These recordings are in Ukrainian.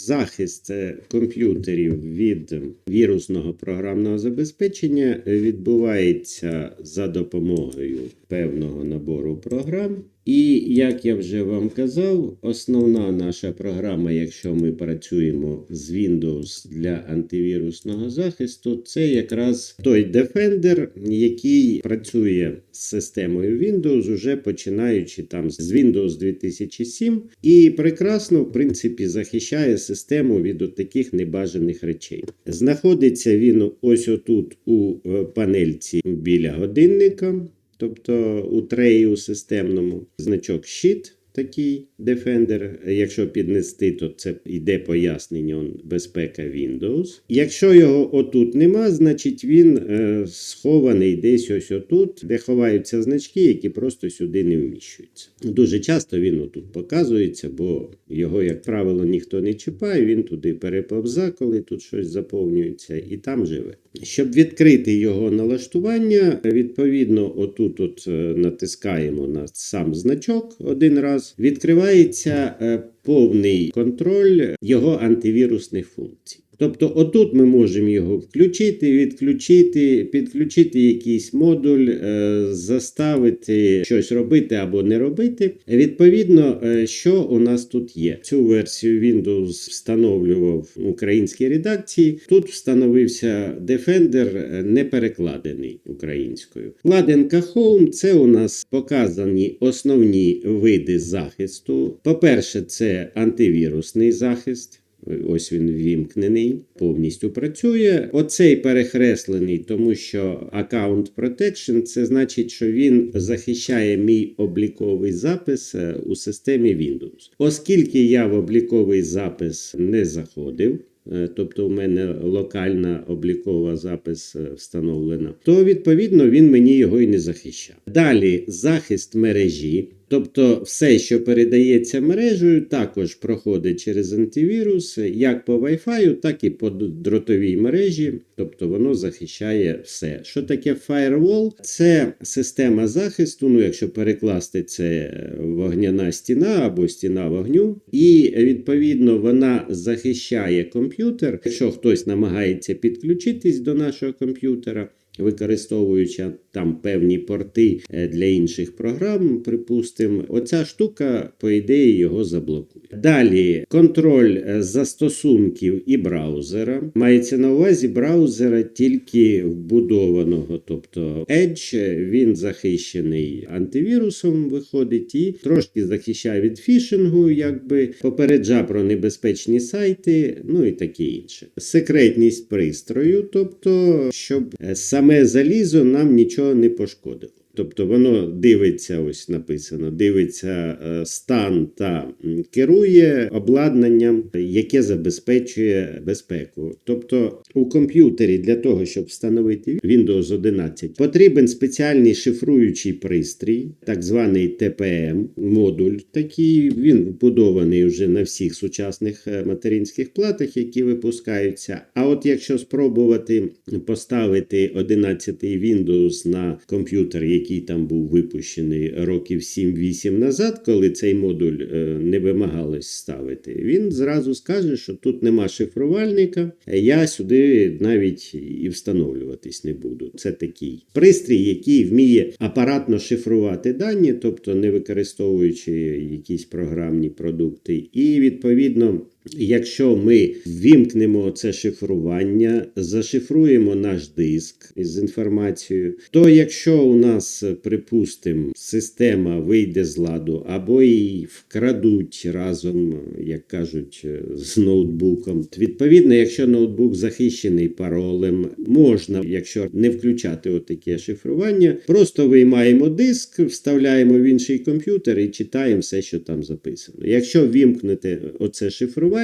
Захист е, комп'ютерів від вірусного програмного забезпечення відбувається за допомогою певного набору програм. І як я вже вам казав, основна наша програма, якщо ми працюємо з Windows для антивірусного захисту, це якраз той Defender, який працює з системою Windows, уже починаючи там з Windows 2007, і прекрасно, в принципі, захищає систему від таких небажаних речей. Знаходиться він ось отут у е, панельці біля годинника. Тобто у трею системному значок Щит такий Defender. Якщо піднести, то це йде пояснення он, безпека Windows. Якщо його отут нема, значить він е, схований десь ось отут, де ховаються значки, які просто сюди не вміщуються. Дуже часто він отут показується, бо його, як правило, ніхто не чіпає, він туди переповза, коли тут щось заповнюється, і там живе. Щоб відкрити його налаштування, відповідно, отут от е, натискаємо на сам значок один раз, відкривається е, повний контроль його антивірусних функцій. Тобто, отут ми можемо його включити, відключити, підключити якийсь модуль, е, заставити щось робити або не робити. Відповідно, е, що у нас тут є? Цю версію Windows встановлював в українській редакції. Тут встановився Defender е, не перекладений українською. Вкладинка Home це у нас показані основні види захисту. По-перше, це антивірусний захист. Ось він ввімкнений, повністю працює. Оцей перехреслений, тому що Account Protection це значить, що він захищає мій обліковий запис е, у системі Windows. Оскільки я в обліковий запис не заходив. е, Тобто у мене локальна облікова запис е, встановлена, то відповідно він мені його і не захищає. Далі захист мережі. Тобто все, що передається мережею, також проходить через антивірус, як по Wi-Fi, так і по дротовій мережі. Тобто воно захищає все. Що таке firewall? Це система захисту. Ну, якщо перекласти це вогняна стіна або стіна вогню, і відповідно вона захищає комп'ютер. Якщо хтось намагається підключитись до нашого комп'ютера. Використовуючи там певні порти е, для інших програм, припустимо, оця штука, по ідеї, його заблокує. Далі контроль е, застосунків і браузера. Мається на увазі браузера тільки вбудованого, тобто Edge, він захищений антивірусом, виходить, і трошки захищає від фішингу, якби попереджа про небезпечні сайти, ну і таке інше. Секретність пристрою, тобто, щоб е, саме залізо нам нічого не пошкодило. Тобто воно дивиться, ось написано, дивиться е, стан та керує обладнанням, яке забезпечує безпеку. Тобто у комп'ютері для того, щоб встановити Windows 11, потрібен спеціальний шифруючий пристрій, так званий TPM, модуль такий. Він вбудований вже на всіх сучасних е, материнських платах, які випускаються. А от якщо спробувати поставити 11 Windows на комп'ютер, який там був випущений років 7-8 назад, коли цей модуль е, не вимагалось ставити, він зразу скаже, що тут нема шифрувальника, я сюди навіть і встановлюватись не буду. Це такий пристрій, який вміє апаратно шифрувати дані, тобто не використовуючи якісь програмні продукти, і відповідно. Якщо ми ввімкнемо це шифрування, зашифруємо наш диск із інформацією, то якщо у нас, припустимо, система вийде з ладу або її вкрадуть разом, як кажуть, з ноутбуком, відповідно, якщо ноутбук захищений паролем, можна, якщо не включати отаке шифрування, просто виймаємо диск, вставляємо в інший комп'ютер і читаємо все, що там записано. Якщо вімкнете оце шифрування,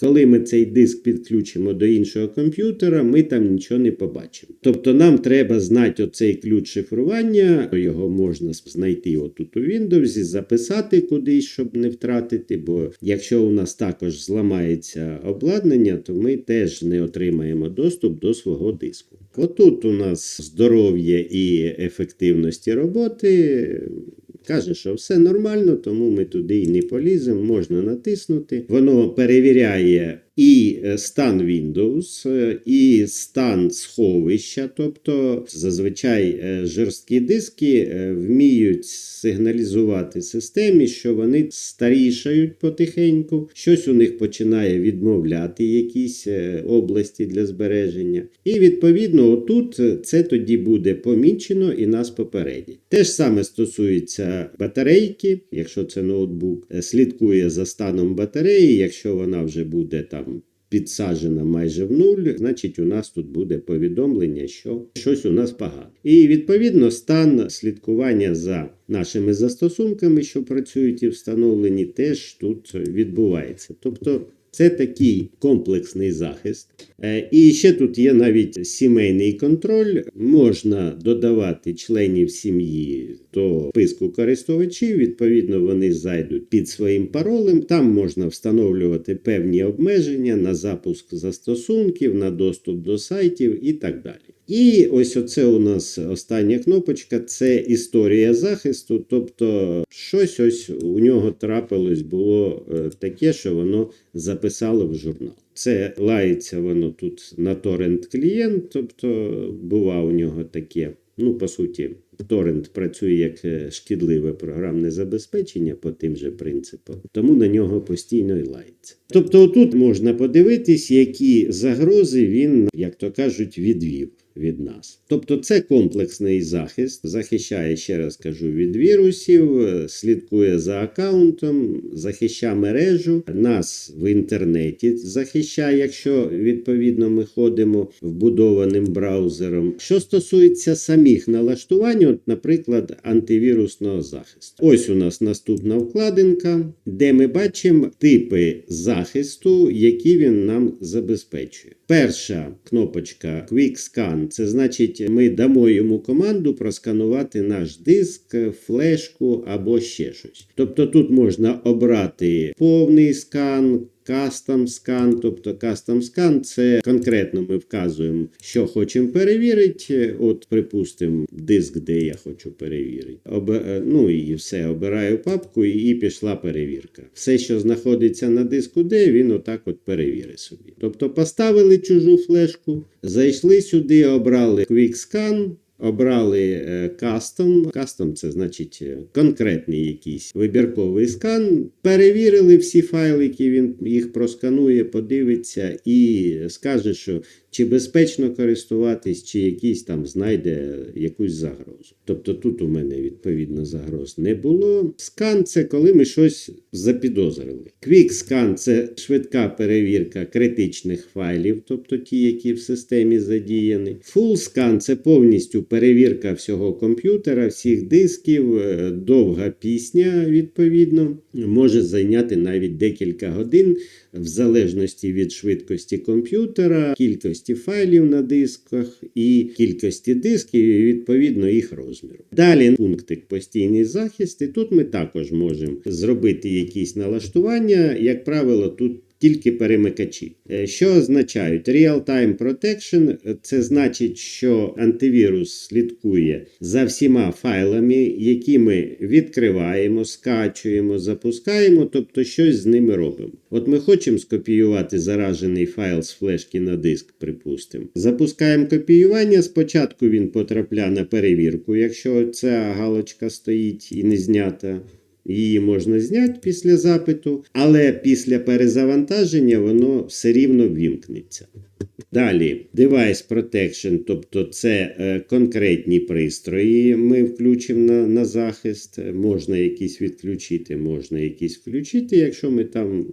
коли ми цей диск підключимо до іншого комп'ютера, ми там нічого не побачимо. Тобто нам треба знати оцей ключ шифрування, його можна знайти отут у Windows, записати кудись, щоб не втратити. Бо якщо у нас також зламається обладнання, то ми теж не отримаємо доступ до свого диску. Отут у нас здоров'я і ефективності роботи. Каже, що все нормально, тому ми туди і не поліземо, можна натиснути. Воно перевіряє і е, стан Windows, е, і стан сховища. Тобто, зазвичай е, жорсткі диски вміють сигналізувати системі, що вони старішають потихеньку, щось у них починає відмовляти якісь області для збереження. І відповідно, отут це тоді буде помічено і нас попередять. Те ж саме стосується батарейки, якщо це ноутбук, слідкує за станом батареї, якщо вона вже буде там. Підсаджена майже в нуль, значить, у нас тут буде повідомлення, що щось у нас погано. І відповідно стан слідкування за нашими застосунками, що працюють і встановлені, теж тут відбувається. Тобто це такий комплексний захист. Е, І ще тут є навіть сімейний контроль. Можна додавати членів сім'ї до списку користувачів. Відповідно, вони зайдуть під своїм паролем. Там можна встановлювати певні обмеження на запуск застосунків, на доступ до сайтів і так далі. І ось оце у нас остання кнопочка це історія захисту. Тобто, щось ось у нього трапилось було е, таке, що воно записало в журнал. Це лається воно тут на торрент клієнт, тобто бува у нього таке. Ну, по суті, торрент працює як е, шкідливе програмне забезпечення по тим же принципам, тому на нього постійно і лається. Тобто, тут можна подивитись, які загрози він, як то кажуть, відвів від нас. Тобто, це комплексний захист, захищає, ще раз кажу, від вірусів, слідкує за аккаунтом, захищає мережу, нас в інтернеті захищає, якщо відповідно ми ходимо вбудованим браузером. Що стосується самих налаштувань, от, наприклад, антивірусного захисту. Ось у нас наступна вкладинка, де ми бачимо типи захисту, які він нам забезпечує. Перша кнопочка Quick Scan, це значить, ми дамо йому команду просканувати наш диск, флешку або ще щось. Тобто тут можна обрати повний скан. Custom Scan, тобто Custom Scan – це конкретно ми вказуємо, що хочемо перевірити. От, припустимо, диск, де я хочу перевірити. Об, е, ну і все, обираю папку і, пішла перевірка. Все, що знаходиться на диску D, він отак от перевірить собі. Тобто поставили чужу флешку, зайшли сюди, обрали Quick Scan, Обрали е, кастом. Кастом це значить е, конкретний якийсь вибірковий скан. Перевірили всі файли, які він їх просканує, подивиться і скаже, що чи безпечно користуватись, чи якийсь там знайде якусь загрозу. Тобто тут у мене відповідно загроз не було. Скан це коли ми щось запідозрили. Quick Scan – це швидка перевірка критичних файлів, тобто ті, які в системі задіяні. Full Scan – це повністю перевірка всього комп'ютера, всіх дисків, е, довга пісня, відповідно, може зайняти навіть декілька годин в залежності від швидкості комп'ютера, кількості файлів на дисках і кількості дисків, і відповідно їх розміру. Далі пунктик постійний захист, і тут ми також можемо зробити якісь налаштування. Як правило, тут тільки перемикачі. Е, Що означають Real-Time Protection – це значить, що антивірус слідкує за всіма файлами, які ми відкриваємо, скачуємо, запускаємо, тобто щось з ними робимо. От ми хочемо скопіювати заражений файл з флешки на диск, припустимо. Запускаємо копіювання. Спочатку він потрапляє на перевірку, якщо ця галочка стоїть і не знята. Її можна зняти після запиту, але після перезавантаження воно все рівно вімкнеться. Далі, Device Protection, тобто це е, конкретні пристрої, ми включимо на, на захист. Можна якісь відключити, можна якісь включити. Якщо ми там,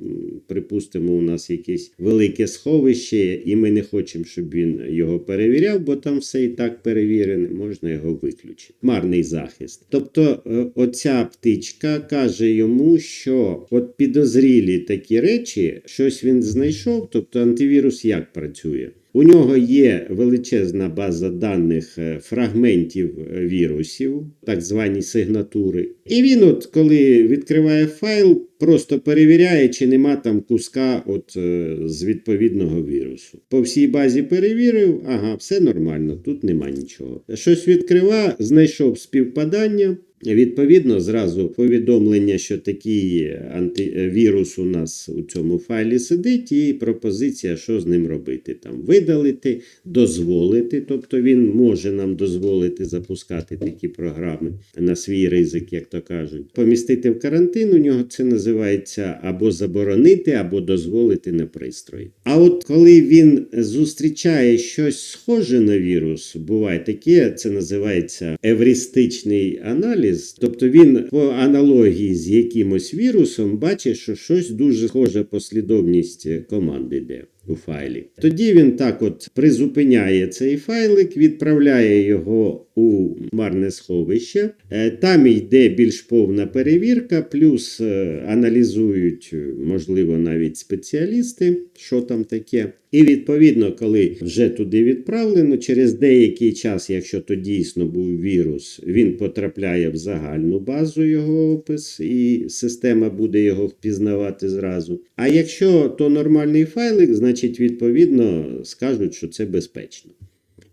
припустимо, у нас якесь велике сховище, і ми не хочемо, щоб він його перевіряв, бо там все і так перевірене, можна його виключити. Марний захист. Тобто, е, оця птичка каже йому, що от підозрілі такі речі, щось він знайшов, тобто антивірус як працює. У нього є величезна база даних е, фрагментів е, вірусів, так звані сигнатури. І він, от коли відкриває файл, просто перевіряє, чи нема там куска от, е, з відповідного вірусу. По всій базі перевірив, ага, все нормально, тут нема нічого. Щось відкрива, знайшов співпадання. Відповідно, зразу повідомлення, що такий антивірус у нас у цьому файлі сидить, і пропозиція, що з ним робити. Там видалити, дозволити. Тобто він може нам дозволити запускати такі програми на свій ризик, як то кажуть. Помістити в карантин. У нього це називається або заборонити, або дозволити на пристрої. А от коли він зустрічає щось схоже на вірус, буває таке, це називається евристичний аналіз. Тобто він по аналогії з якимось вірусом бачить, що щось дуже схоже послідовність команди йде. У файлі. Тоді він так от призупиняє цей файлик, відправляє його у марне сховище. Е, Там йде більш повна перевірка, плюс е, аналізують, е, можливо, навіть спеціалісти, що там таке. І відповідно, коли вже туди відправлено, через деякий час, якщо то дійсно був вірус, він потрапляє в загальну базу його опис, і система буде його впізнавати зразу. А якщо то нормальний файлик, значить відповідно скажуть, що це безпечно.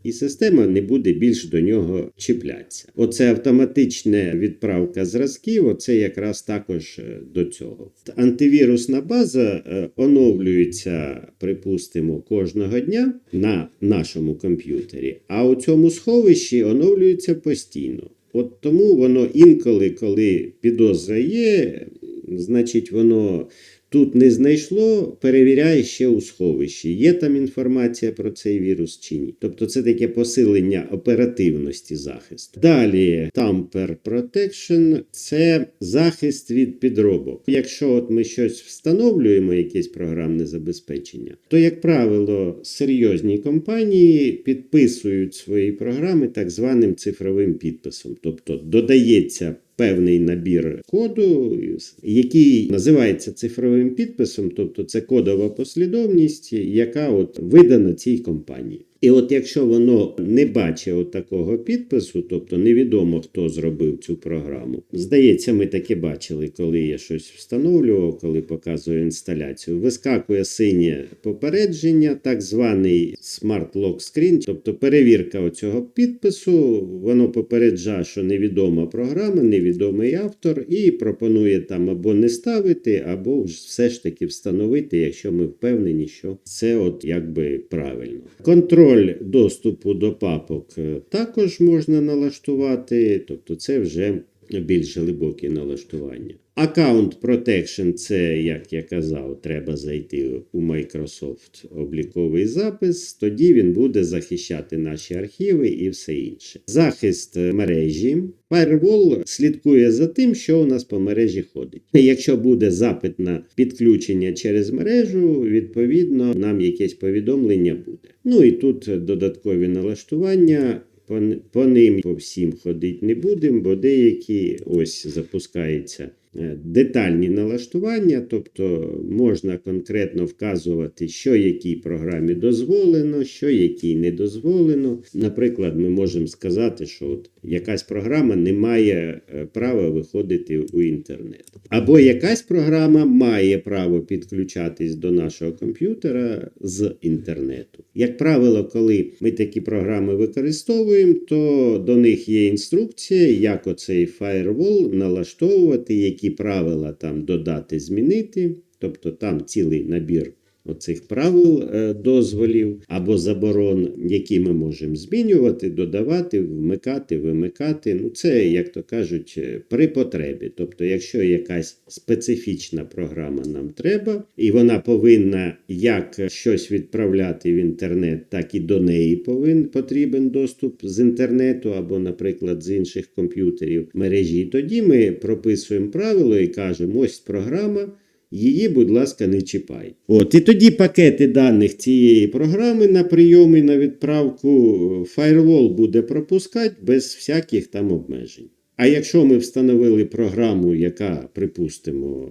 І система не буде більш до нього чіплятися. Оце автоматична відправка зразків, оце якраз також е, до цього. Антивірусна база е, оновлюється, припустимо, кожного дня на нашому комп'ютері, а у цьому сховищі оновлюється постійно. От тому воно інколи, коли підозра є, значить воно тут не знайшло, перевіряє ще у сховищі. Є там інформація про цей вірус чи ні. Тобто це таке посилення оперативності захисту. Далі Tamper Protection – це захист від підробок. Якщо от ми щось встановлюємо, якесь програмне забезпечення, то, як правило, серйозні компанії підписують свої програми так званим цифровим підписом. Тобто додається певний набір коду, який називається цифровим підписом, тобто це кодова послідовність, яка от видана цій компанії. І от якщо воно не бачить такого підпису, тобто невідомо хто зробив цю програму. Здається, ми таке бачили, коли я щось встановлював, коли показую інсталяцію. Вискакує синє попередження, так званий Smart Lock Screen, тобто перевірка оцього підпису, воно попереджає, що невідома програма, невідомий автор, і пропонує там або не ставити, або все ж таки встановити, якщо ми впевнені, що це от якби правильно. Контроль Контроль доступу до папок е, також можна налаштувати, тобто це вже більш глибокі налаштування. Account Protection – це, як я казав, треба зайти у Microsoft обліковий запис, тоді він буде захищати наші архіви і все інше. Захист мережі. Firewall слідкує за тим, що у нас по мережі ходить. Якщо буде запит на підключення через мережу, відповідно нам якесь повідомлення буде. Ну і тут додаткові налаштування. По, ним по всім ходити не будемо, бо деякі ось запускаються детальні налаштування, тобто можна конкретно вказувати, що якій програмі дозволено, що якій не дозволено. Наприклад, ми можемо сказати, що от якась програма не має е, права виходити у інтернет. Або якась програма має право підключатись до нашого комп'ютера з інтернету. Як правило, коли ми такі програми використовуємо, то до них є інструкція, як оцей firewall налаштовувати, які правила там додати, змінити. Тобто там цілий набір оцих правил е, дозволів або заборон, які ми можемо змінювати, додавати, вмикати, вимикати. Ну, це, як то кажуть, е, при потребі. Тобто, якщо якась специфічна програма нам треба, і вона повинна як щось відправляти в інтернет, так і до неї повинен потрібен доступ з інтернету або, наприклад, з інших комп'ютерів мережі, тоді ми прописуємо правило і кажемо, ось програма. Її, будь ласка, не чіпай. От, І тоді пакети даних цієї програми на прийом і на відправку Firewall буде пропускати без всяких там обмежень. А якщо ми встановили програму, яка, припустимо,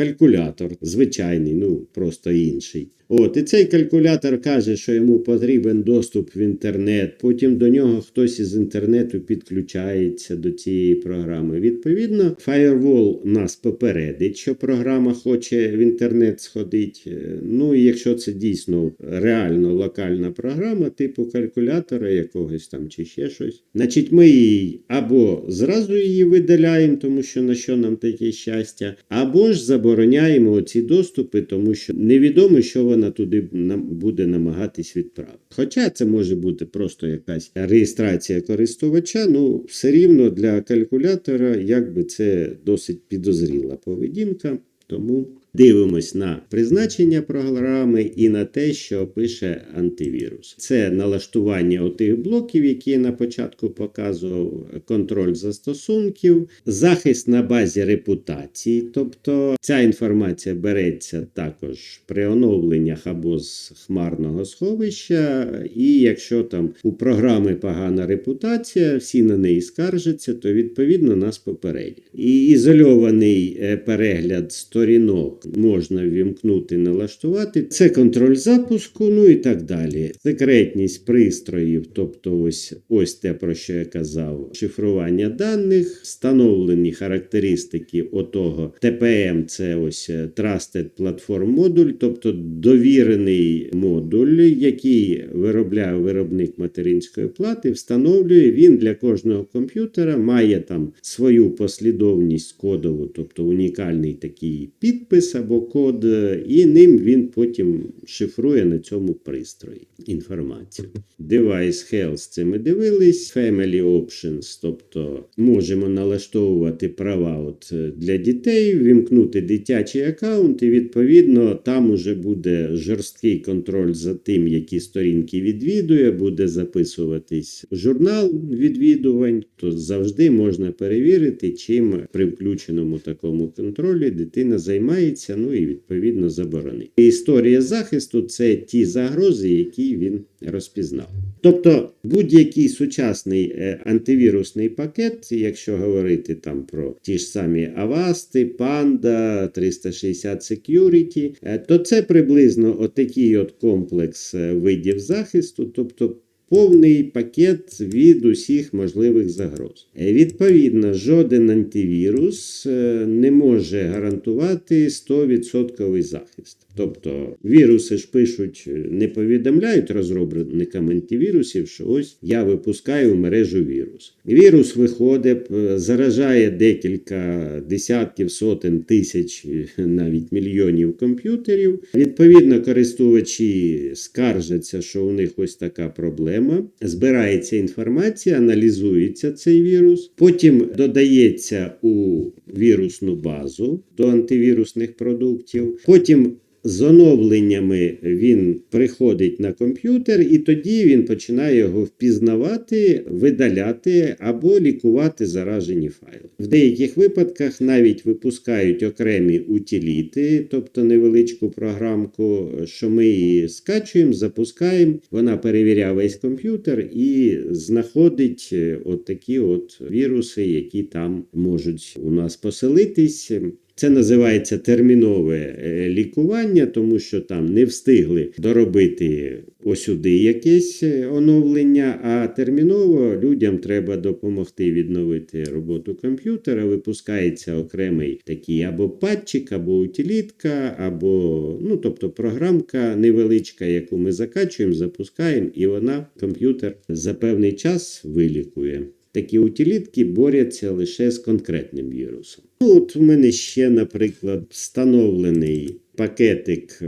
калькулятор звичайний, ну просто інший, От, і цей калькулятор каже, що йому потрібен доступ в інтернет. Потім до нього хтось із інтернету підключається до цієї програми. Відповідно, Firewall нас попередить, що програма хоче в інтернет сходити. Ну і якщо це дійсно реально локальна програма, типу калькулятора якогось там чи ще щось, значить ми її або зразу її видаляємо, тому що на що нам таке щастя, або ж забороняємо ці доступи, тому що невідомо, що вона туди буде намагатись відправити. Хоча це може бути просто якась реєстрація користувача, ну все рівно для калькулятора, якби це досить підозріла поведінка. Тому дивимось на призначення програми і на те, що пише антивірус. Це налаштування отих блоків, які на початку показував, контроль застосунків, захист на базі репутації. Тобто ця інформація береться також при оновленнях або з хмарного сховища, і якщо там у програми погана репутація, всі на неї скаржаться, то відповідно нас попередять. І ізольований е, перегляд сторінок можна ввімкнути, налаштувати. Це контроль запуску, ну і так далі. Секретність пристроїв, тобто ось ось те, про що я казав, шифрування даних, встановлені характеристики отого TPM, це ось е, Trusted Platform Module, тобто довірений модуль, який виробляє виробник материнської плати, встановлює він для кожного комп'ютера, має там свою послідовність кодову, тобто унікальний такий підпис або код, і ним він потім шифрує на цьому пристрої інформацію. Device Health це ми дивились, Family Options, тобто можемо налаштовувати права от е, для дітей, вімкнути дитячий аккаунт, і відповідно там уже буде жорсткий контроль за тим, які сторінки відвідує, буде записуватись журнал відвідувань, то завжди можна перевірити, чим при включеному такому контролі дитина займається, ну і відповідно заборонити. Історія захисту це ті загрози, які він розпізнав. Тобто будь-який сучасний е, антивірусний пакет, якщо говорити там про ті ж самі Avast, Panda, 360 Security, е, то це приблизно отакий от комплекс е, видів захисту, тобто повний пакет від усіх можливих загроз. Е, Відповідно, жоден антивірус е, не може гарантувати 100% захист. Тобто віруси ж пишуть, е, не повідомляють розробникам антивірусів, що ось я випускаю в мережу вірус. Вірус виходить, е, заражає декілька десятків, сотень тисяч, е, навіть мільйонів комп'ютерів. Відповідно, користувачі скаржаться, що у них ось така проблема. Збирається інформація, аналізується цей вірус, потім додається у вірусну базу до антивірусних продуктів. Потім з оновленнями він приходить на комп'ютер, і тоді він починає його впізнавати, видаляти або лікувати заражені файли. В деяких випадках навіть випускають окремі утиліти, тобто невеличку програмку, що ми її скачуємо, запускаємо. Вона перевіряє весь комп'ютер і знаходить е, такі от віруси, які там можуть у нас поселитись. Це називається термінове е, лікування, тому що там не встигли доробити осюди якесь е, оновлення, а терміново людям треба допомогти відновити роботу комп'ютера. Випускається окремий такий або патчик, або утилітка, або ну, тобто програмка невеличка, яку ми закачуємо, запускаємо, і вона комп'ютер за певний час вилікує. Такі утилітки борються лише з конкретним вірусом. Ну, от у мене ще, наприклад, встановлений пакетик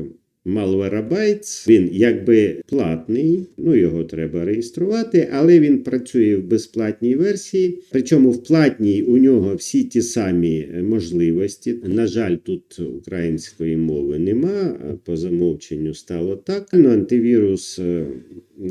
Malwarebytes. Він якби платний, ну його треба реєструвати, але він працює в безплатній версії. Причому в платній у нього всі ті самі можливості. На жаль, тут української мови нема, по замовченню стало так. Ну, антивірус е,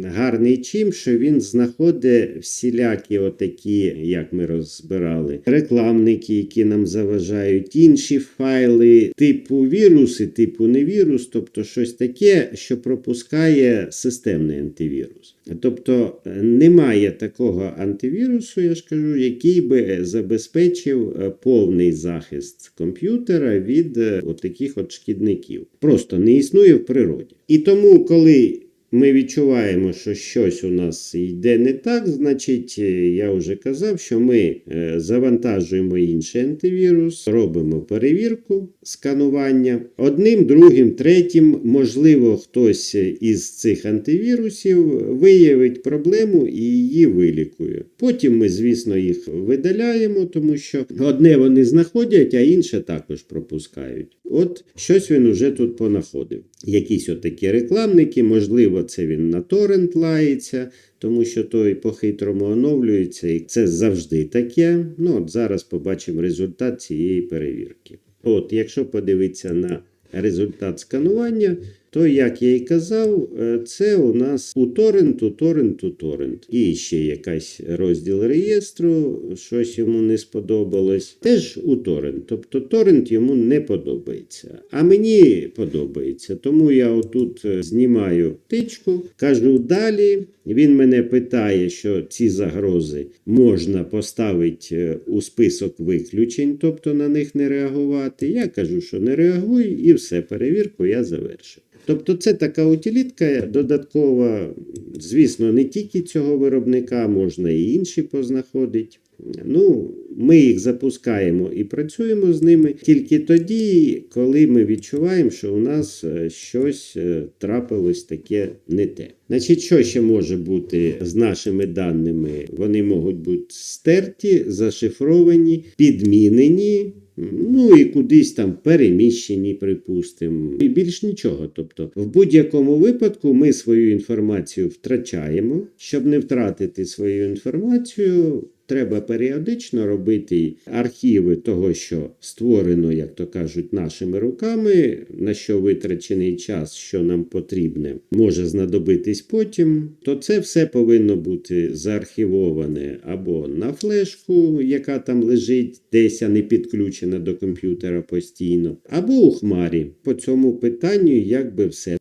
гарний чим, що він знаходить всілякі отакі, як ми розбирали, рекламники, які нам заважають, інші файли, типу віруси, типу не вірус, тобто щось таке, що пропускає системний антивірус. Тобто е, немає такого антивірусу, я ж кажу, який би забезпечив е, повний захист комп'ютера від е, от таких от шкідників. Просто не існує в природі. І тому, коли ми відчуваємо, що щось у нас йде не так, значить, е, я вже казав, що ми е, завантажуємо інший антивірус, робимо перевірку сканування. Одним, другим, третім, можливо, хтось із цих антивірусів виявить проблему і її вилікує. Потім ми, звісно, їх видаляємо, тому що одне вони знаходять, а інше також пропускають. От щось він уже тут понаходив. Якісь отакі рекламники, можливо, це він на торрент лається, тому що той по-хитрому оновлюється, і це завжди таке. Ну, от зараз побачимо результат цієї перевірки. От, якщо подивитися на результат сканування, то, як я і казав, е, це у нас у торрент, у торрент. І ще якась розділ реєстру, щось йому не сподобалось. Теж у торрент. Тобто торрент йому не подобається. А мені подобається. Тому я отут е, знімаю тичку, кажу далі. Він мене питає, що ці загрози можна поставити е, у список виключень, тобто на них не реагувати. Я кажу, що не реагуй, і все, перевірку я завершив. Тобто це така утилітка додаткова, звісно, не тільки цього виробника, можна і інші познаходити. Ну, ми їх запускаємо і працюємо з ними тільки тоді, коли ми відчуваємо, що у нас е, щось е, трапилось таке не те. Значить, що ще може бути з нашими даними? Вони можуть бути стерті, зашифровані, підмінені. Ну і кудись там переміщені, припустимо, і більш нічого. Тобто, в будь-якому випадку ми свою інформацію втрачаємо. Щоб не втратити свою інформацію, треба періодично робити архіви того, що створено, як то кажуть, нашими руками, на що витрачений час, що нам потрібне, може знадобитись потім. То це все повинно бути заархівоване або на флешку, яка там лежить, десь а не підключена до комп'ютера постійно, або у хмарі. По цьому питанню якби все.